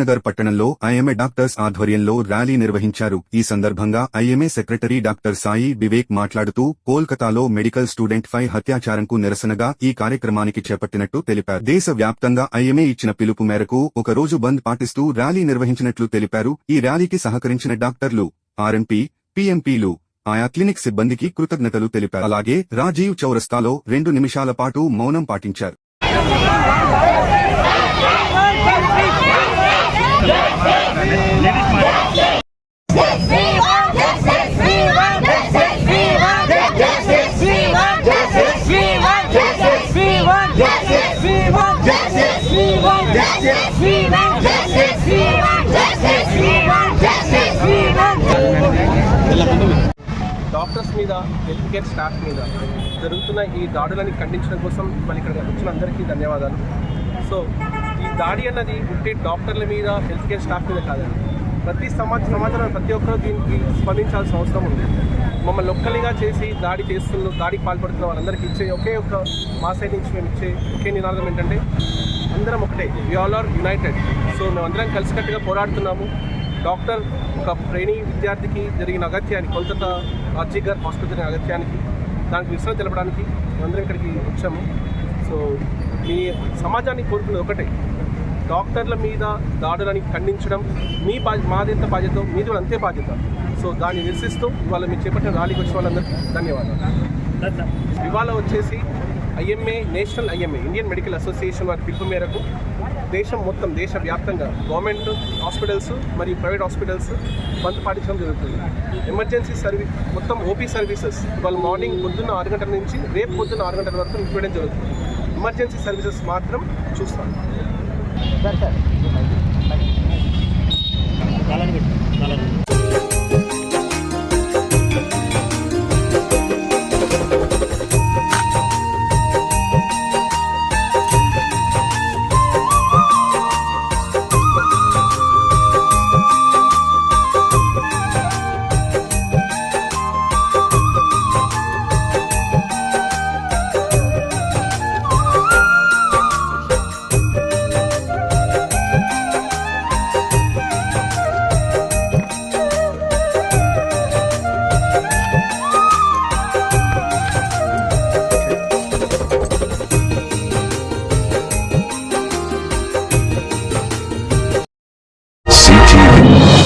నగర్ పట్టణంలో IMA doctors ఆధ్వర్యంలో rally నిర్వహించారు. ఈ సందర్భంగా IMA secretary doctor Sai Vivek మాట్లాడుతూ కోల్కతాలో మెడికల్ స్టూడెంట్ పై హత్యాచారంకు నిరసనగా ఈ కార్యక్రమానికి చేపట్టినట్టు తెలిపారు. దేశ వ్యాప్తంగా ఐఎంఏ ఇచ్చిన పిలుపు మేరకు ఒక రోజు బంద్ పాటిస్తూ ర్యాలీ నిర్వహించినట్లు తెలిపారు. ఈ ర్యాలీకి సహకరించిన డాక్టర్లు ఆర్ఎంపీ పీఎంపీలు ఆయా క్లినిక్ సిబ్బందికి కృతజ్ఞతలు తెలిపారు. అలాగే రాజీవ్ చౌరస్తాలో రెండు నిమిషాల పాటు మౌనం పాటించారు. డాక్టర్స్ మీద హెల్త్ కేర్ స్టాఫ్ మీద జరుగుతున్న ఈ దాడులని ఖండించడం కోసం మళ్ళీ ఇక్కడ వచ్చిన అందరికీ ధన్యవాదాలు. సో ఈ దాడి అన్నది ఉంటే డాక్టర్ల మీద హెల్త్ కేర్ స్టాఫ్ మీద కాదండి. ప్రతి సమాజ సమాజంలో ప్రతి ఒక్కరూ దీనికి స్పందించాల్సిన అవసరం ఉంది. మమ్మల్ని ఒక్కలిగా చేసి దాడి చేస్తున్న దాడికి పాల్పడుతున్న వాళ్ళందరికీ ఇచ్చే ఒకే ఒక మా సైడ్ నుంచి మేము ఇచ్చే ఒకే నినాదం ఏంటంటే అందరం ఒకటే. We all are united so మేము అందరం కలిసికట్టుగా పోరాడుతున్నాము. డాక్టర్ ఒక ట్రైనీ విద్యార్థికి జరిగిన అగత్యానికి కోల్కతా ఆర్జిగర్ హాస్పిటల్ జరిగిన అగత్యానికి దానికి విశ్రాం తెలపడానికి మేమందరం ఇక్కడికి వచ్చాము. సో మీ సమాజాన్ని కోరుకునేది ఒకటే. డాక్టర్ల మీద దాడులని ఖండించడం మీ బా మాది ఎంత బాధ్యత? మీది కూడా అంతే బాధ్యత. సో దాన్ని నిరసిస్తూ ఇవాళ మీరు చేపట్టిన ర్యాలీకి వచ్చిన వాళ్ళందరికీ ధన్యవాదాలు. ఇవాళ వచ్చేసి IMA national IMA Indian medical association వారి పిలుపు మేరకు దేశం మొత్తం దేశవ్యాప్తంగా గవర్నమెంట్ హాస్పిటల్స్ మరియు ప్రైవేట్ హాస్పిటల్స్ బంద్ పాటించడం జరుగుతుంది. ఎమర్జెన్సీ సర్వీస్ మొత్తం ఓపీ సర్వీసెస్ ఇవాళ మార్నింగ్ పొద్దున్న ఆరు గంటల నుంచి రేపు పొద్దున్న ఆరు గంటల వరకు నిలిపేయడం జరుగుతుంది. ఎమర్జెన్సీ సర్వీసెస్ మాత్రం చూస్తాం. Sir sir